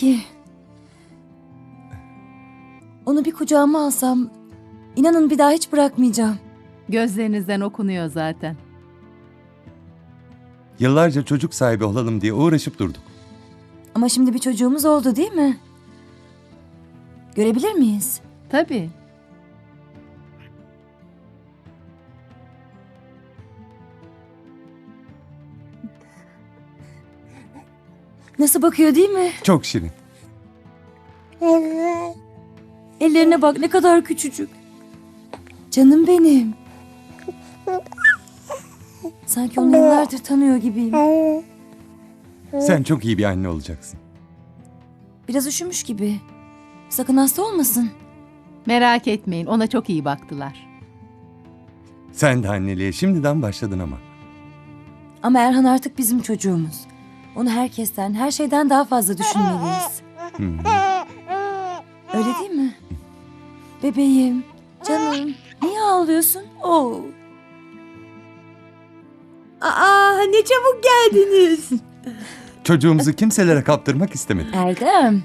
ki. Onu bir kucağıma alsam, inanın bir daha hiç bırakmayacağım. Gözlerinizden okunuyor zaten. Yıllarca çocuk sahibi olalım diye uğraşıp durduk. Ama şimdi bir çocuğumuz oldu değil mi? Görebilir miyiz? Tabii. Nasıl bakıyor değil mi? Çok şirin. Ellerine bak ne kadar küçücük. Canım benim. Sanki onu yıllardır tanıyor gibiyim. Sen çok iyi bir anne olacaksın. Biraz üşümüş gibi. Sakın hasta olmasın. Merak etmeyin ona çok iyi baktılar. Sen de anneliğe şimdiden başladın ama. Ama Erhan artık bizim çocuğumuz. Onu herkesten, her şeyden daha fazla düşünmeliyiz. Öyle değil mi? Bebeğim, canım, niye ağlıyorsun? Oo. Aa ne çabuk geldiniz. Çocuğumuzu kimselere kaptırmak istemedik. Erdem.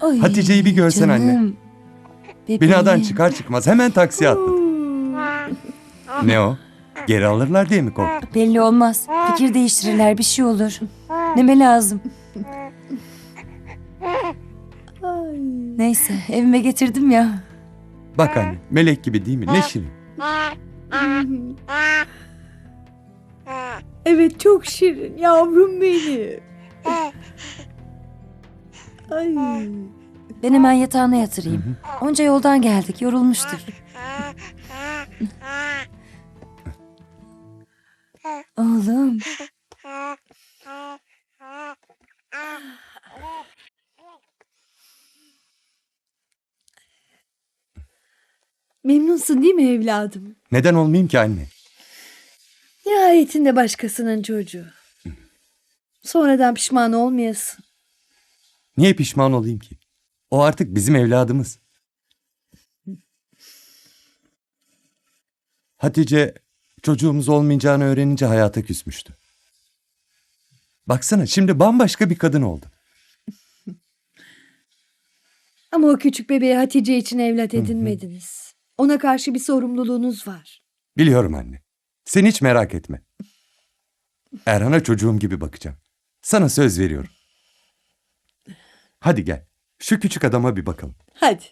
Oy, Hatice'yi bir görsen anne. Bebeğim. Binadan çıkar çıkmaz hemen taksiye atladı. Ne o? Geri alırlar diye mi korktun? Belli olmaz. Fikir değiştirirler, bir şey olur. Neme lazım. Neyse, evime getirdim ya. Bak anne melek gibi değil mi? Ne şirin. Evet çok şirin yavrum benim. Ay. Ben hemen yatağına yatırayım. Onca yoldan geldik, yorulmuştur. Oğlum. Memnunsun değil mi evladım? Neden olmayayım ki anne? Nihayetinde başkasının çocuğu. Sonradan pişman olmayasın. Niye pişman olayım ki? O artık bizim evladımız. Hatice çocuğumuz olmayacağını öğrenince hayata küsmüştü. Baksana şimdi bambaşka bir kadın oldu. Ama o küçük bebeği Hatice için evlat edinmediniz. Ona karşı bir sorumluluğunuz var. Biliyorum anne. Sen hiç merak etme. Erhan'a çocuğum gibi bakacağım. Sana söz veriyorum. Hadi gel. Şu küçük adama bir bakalım. Hadi.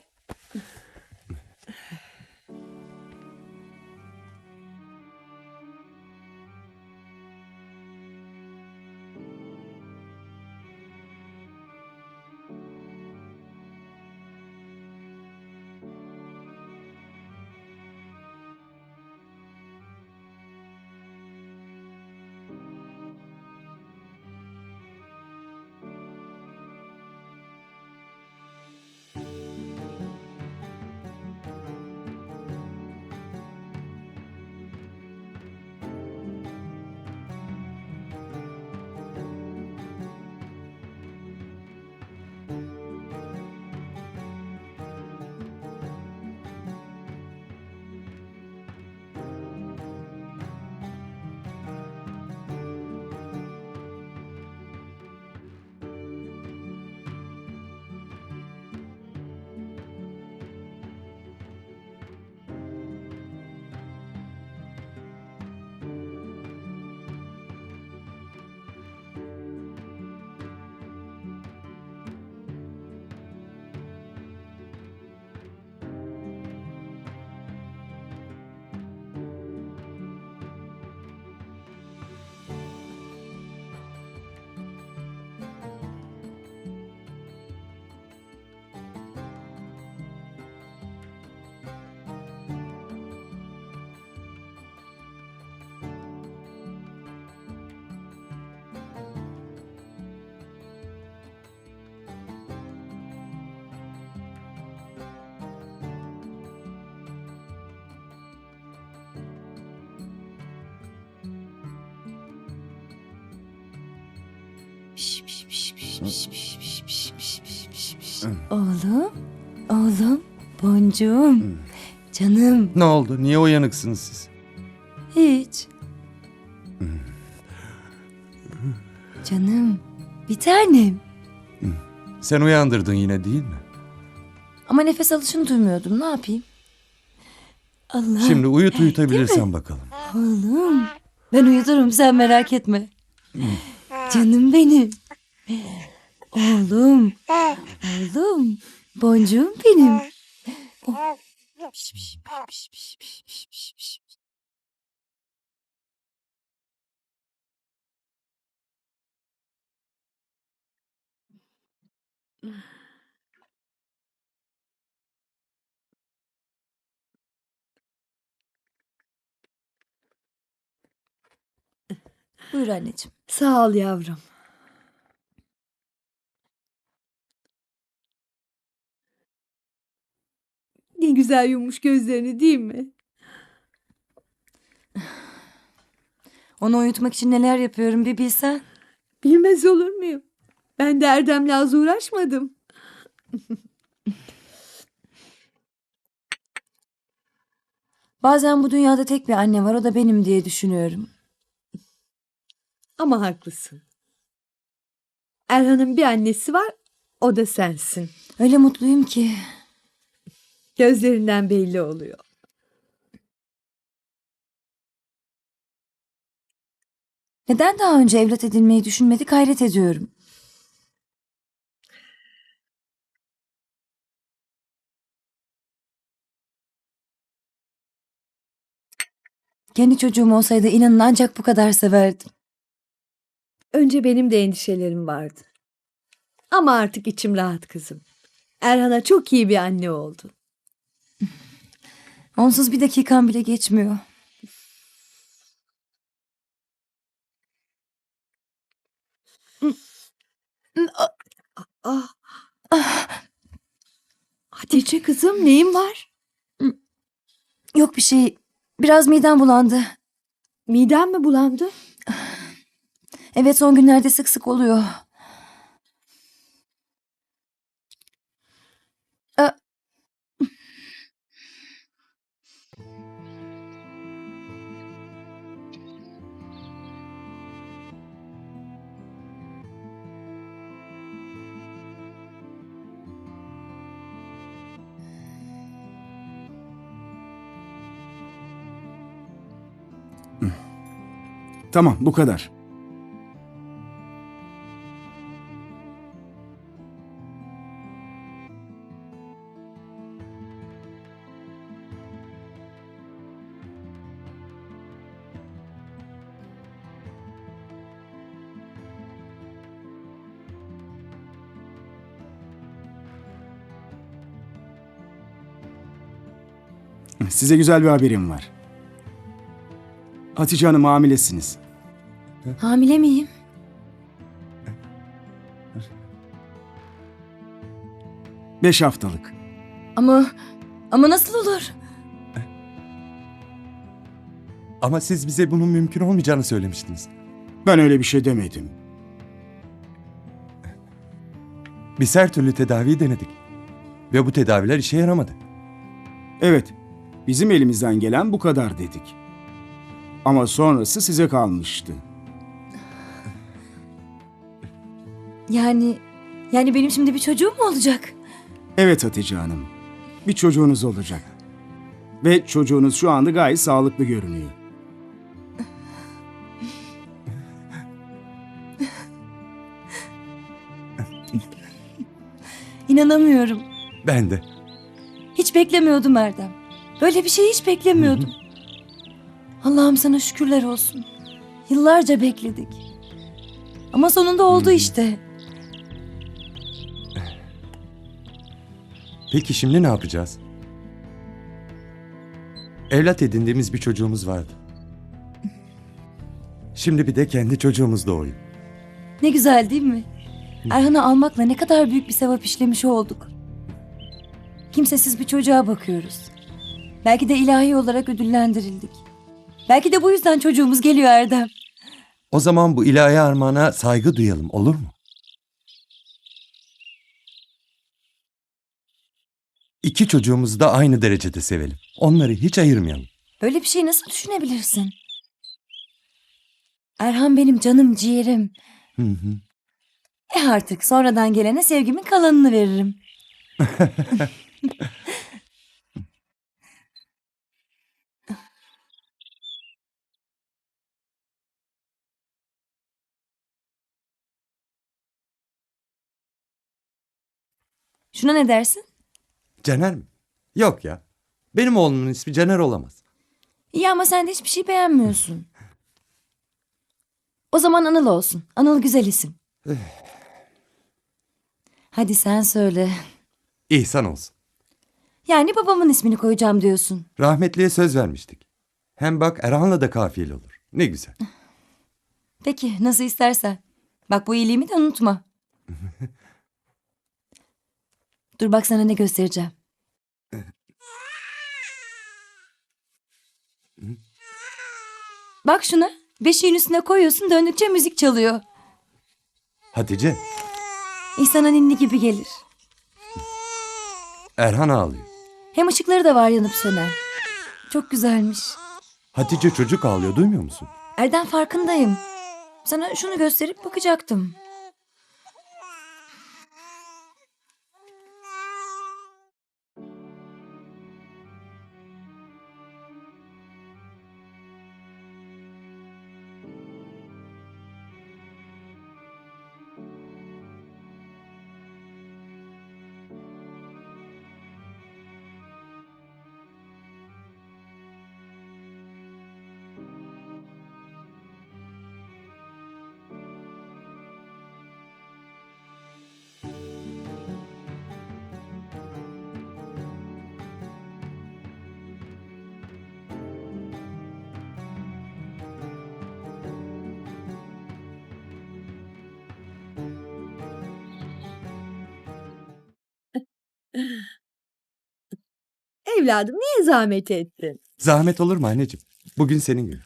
Oğlum, oğlum, boncuğum, canım, Ne oldu? Niye uyanıksınız siz? hiç. Canım, bir tanem. Sen uyandırdın yine değil mi? Ama nefes alışını duymuyordum. Ne yapayım? Allah. Şimdi uyut uyutabilirsen bakalım. Oğlum. Ben uyuturum sen merak etme. Canım benim. Oğlum. Oğlum. Boncuğum benim. Oh. Buyur anneciğim. Sağ ol yavrum. Ne güzel yummuş gözlerini değil mi? Onu uyutmak için neler yapıyorum bir bilsen. Bilmez olur muyum? Ben de Erdem'le az uğraşmadım. Bazen bu dünyada tek bir anne var o da benim diye düşünüyorum. Ama haklısın. Erhan'ın bir annesi var, o da sensin. Öyle mutluyum ki. Gözlerinden belli oluyor. Neden daha önce evlat edinmeyi düşünmedik hayret ediyorum. Kendi çocuğum olsaydı inanın ancak bu kadar severdim. Önce benim de endişelerim vardı. Ama artık içim rahat kızım. Erhan'a çok iyi bir anne oldun. Onsuz bir dakikam bile geçmiyor. Ah. Hatice kızım neyin var? Yok bir şey. Biraz midem bulandı. Miden mi bulandı? Evet son günlerde sık sık oluyor. Tamam bu kadar. Size güzel bir haberim var. Hatice Hanım hamilesiniz. hamile miyim? Beş haftalık. Ama ama nasıl olur? Ama siz bize bunun mümkün olmayacağını söylemiştiniz. Ben öyle bir şey demedim. Biz her türlü tedaviyi denedik. Ve bu tedaviler işe yaramadı. Evet, bizim elimizden gelen bu kadar dedik. Ama sonrası size kalmıştı. Yani yani benim şimdi bir çocuğum mu olacak? Evet Hatice Hanım, bir çocuğunuz olacak. Ve çocuğunuz şu anda gayet sağlıklı görünüyor. İnanamıyorum. Ben de. Hiç beklemiyordum Erdem. Böyle bir şey hiç beklemiyordum. Allah'ım sana şükürler olsun. Yıllarca bekledik. Ama sonunda oldu işte. Peki şimdi ne yapacağız? Evlat edindiğimiz bir çocuğumuz vardı. Şimdi bir de kendi çocuğumuz doğuyor. Ne güzel değil mi? Erhan'ı almakla ne kadar büyük bir sevap işlemiş olduk. Kimsesiz bir çocuğa bakıyoruz. Belki de ilahi olarak ödüllendirildik. Belki de bu yüzden çocuğumuz geliyor Erdem. O zaman bu ilahi armağana saygı duyalım olur mu? İki çocuğumuzu da aynı derecede sevelim. Onları hiç ayırmayalım. Böyle bir şey nasıl düşünebilirsin? Erhan benim canım ciğerim. Hı hı. E artık sonradan gelene sevgimin kalanını veririm. Şuna ne dersin? Caner mi? Yok ya. Benim oğlumun ismi Caner olamaz. İyi ama sen de hiçbir şey beğenmiyorsun. O zaman Anıl olsun. Anıl güzel isim. Hadi sen söyle. İhsan olsun. Yani babamın ismini koyacağım diyorsun. Rahmetliye söz vermiştik. Hem bak Erhan'la da kafiyeli olur. Ne güzel. Peki nasıl istersen. Bak bu iyiliğimi de unutma. Dur bak sana ne göstereceğim. Bak şuna. Beşiğin üstüne koyuyorsun döndükçe müzik çalıyor. Hatice, İnsana ninni gibi gelir. Erhan ağlıyor. Hem ışıkları da var yanıp söner. Çok güzelmiş. Hatice çocuk ağlıyor duymuyor musun? Erden farkındayım. Sana şunu gösterip bakacaktım. Evladım niye zahmet ettin? Zahmet olur mu anneciğim? Bugün senin günün.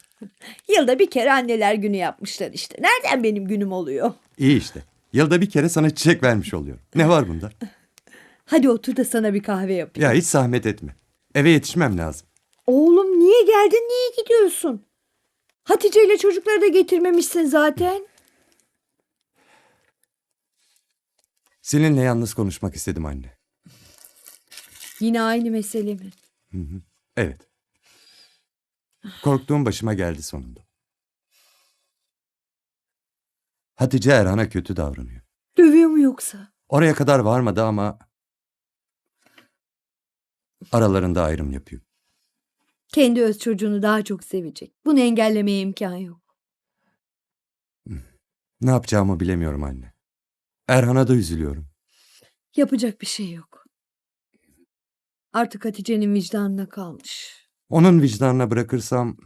Yılda bir kere anneler günü yapmışlar işte. Nereden benim günüm oluyor? İyi işte. Yılda bir kere sana çiçek vermiş oluyor. Ne var bunda? Hadi otur da sana bir kahve yapayım. Ya hiç zahmet etme. Eve yetişmem lazım. Oğlum niye geldin niye gidiyorsun? Hatice ile çocukları da getirmemişsin zaten. Seninle yalnız konuşmak istedim anne. Yine aynı mesele mi? Evet. Korktuğum başıma geldi sonunda. Hatice Erhan'a kötü davranıyor. Dövüyor mu yoksa? Oraya kadar varmadı ama aralarında ayrım yapıyor. Kendi öz çocuğunu daha çok sevecek. Bunu engellemeye imkan yok. Ne yapacağımı bilemiyorum anne. Erhan'a da üzülüyorum. Yapacak bir şey yok. Artık Hatice'nin vicdanına kalmış. Onun vicdanına bırakırsam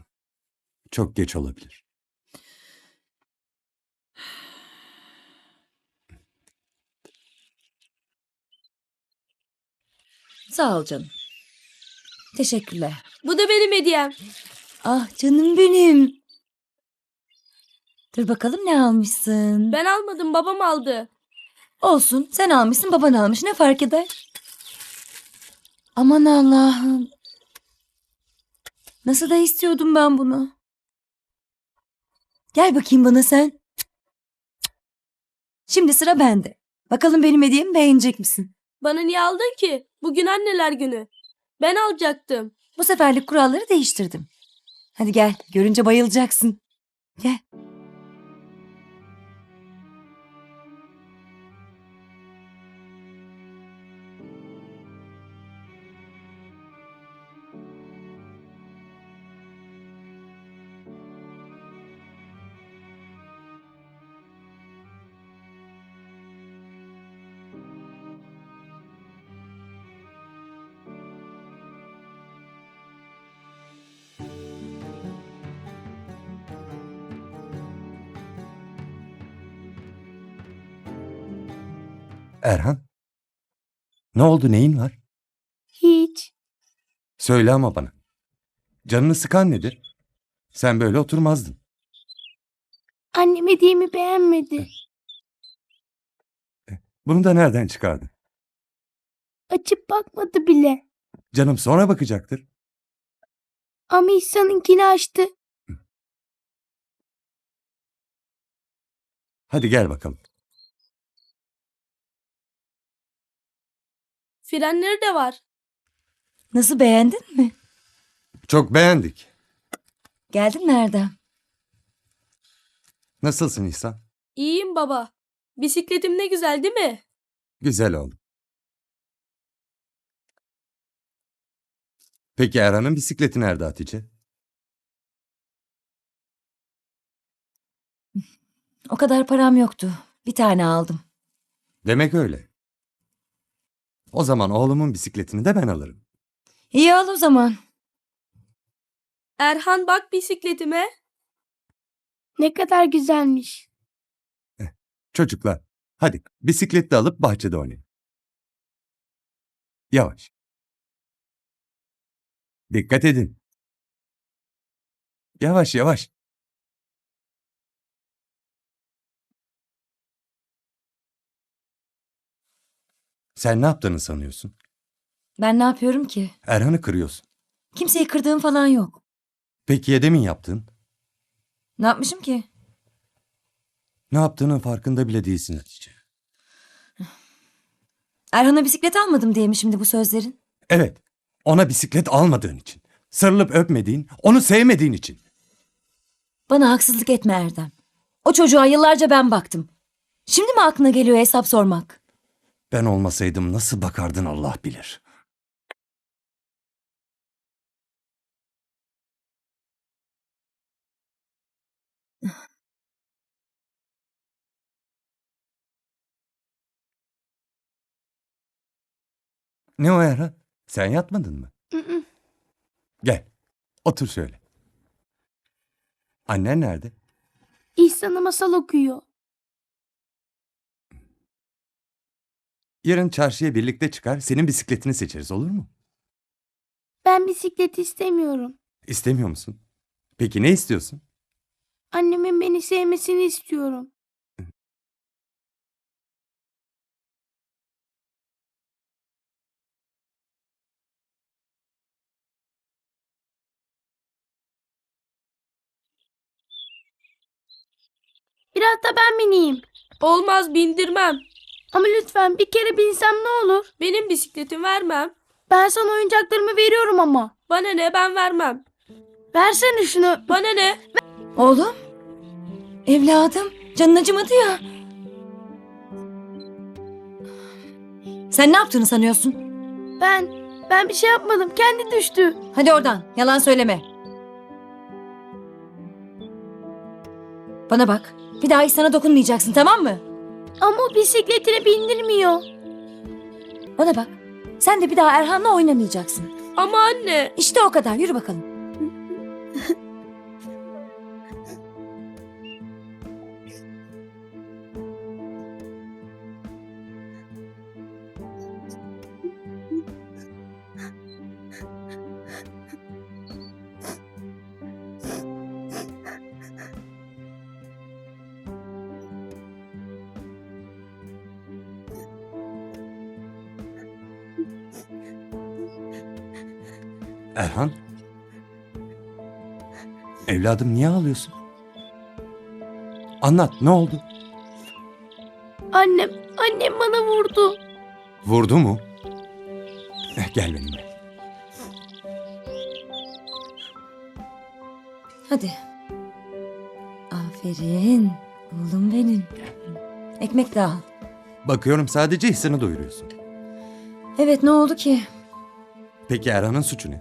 çok geç olabilir. Sağ ol canım. Teşekkürler. Bu da benim hediyem. Ah canım benim. Dur bakalım ne almışsın. Ben almadım babam aldı. Olsun sen almışsın baban almış ne fark eder? Aman Allah'ım. Nasıl da istiyordum ben bunu. Gel bakayım bana sen. Şimdi sıra bende. Bakalım benim hediyemi beğenecek misin? Bana niye aldın ki? Bugün anneler günü. Ben alacaktım. Bu seferlik kuralları değiştirdim. Hadi gel görünce bayılacaksın. Gel. Erhan? Ne oldu neyin var? Hiç. Söyle ama bana. Canını sıkan nedir? Sen böyle oturmazdın. Annem hediyemi beğenmedi. Bunu da nereden çıkardın? Açıp bakmadı bile. Canım sonra bakacaktır. Ama İhsan'ınkini açtı. Hadi gel bakalım. Frenleri de var. Nasıl beğendin mi? Çok beğendik. Geldin mi Erdem? Nasılsın İhsan? İyiyim baba. Bisikletim ne güzel değil mi? Güzel oldu. Peki Erhan'ın bisikleti nerede Hatice? O kadar param yoktu. Bir tane aldım. Demek öyle. O zaman oğlumun bisikletini de ben alırım. İyi al o zaman. Erhan bak bisikletime. Ne kadar güzelmiş. Çocuklar, hadi bisiklet de alıp bahçede oynayın. Yavaş. Dikkat edin. Yavaş yavaş. Sen ne yaptığını sanıyorsun? Ben ne yapıyorum ki? Erhan'ı kırıyorsun. Kimseyi kırdığım falan yok. Peki ya demin yaptın? Ne yapmışım ki? Ne yaptığının farkında bile değilsin Hatice. Erhan'a bisiklet almadım diye mi şimdi bu sözlerin? Evet, ona bisiklet almadığın için. Sarılıp öpmediğin, onu sevmediğin için. Bana haksızlık etme Erdem. O çocuğa yıllarca ben baktım. Şimdi mi aklına geliyor hesap sormak? Ben olmasaydım nasıl bakardın Allah bilir. Ne o Erhan? Sen yatmadın mı? Gel. Otur şöyle. Annen nerede? İhsan'a masal okuyor. Yarın çarşıya birlikte çıkar, senin bisikletini seçeriz olur mu? Ben bisiklet istemiyorum. İstemiyor musun? Peki ne istiyorsun? Annemin beni sevmesini istiyorum. Biraz da ben bineyim. Olmaz bindirmem. Ama lütfen bir kere binsem ne olur? Benim bisikletim vermem. Ben sana oyuncaklarımı veriyorum ama. Bana ne ben vermem. Versene şunu. Bana ne? Oğlum. Evladım. Canın acımadı ya. Sen ne yaptığını sanıyorsun? Ben, ben bir şey yapmadım. Kendi düştü. Hadi oradan. Yalan söyleme. Bana bak. Bir daha hiç sana dokunmayacaksın tamam mı? Ama o bisikletine bindirmiyor. Bana bak. Sen de bir daha Erhan'la oynamayacaksın. Ama anne. İşte o kadar. Yürü bakalım. Evladım niye ağlıyorsun? Anlat ne oldu? Annem, annem bana vurdu. Vurdu mu? Eh, Gel benimle. Hadi. Aferin. Oğlum benim. Ekmek de al. Bakıyorum sadece hissini doyuruyorsun. Evet ne oldu ki? Peki Erhan'ın suçu ne?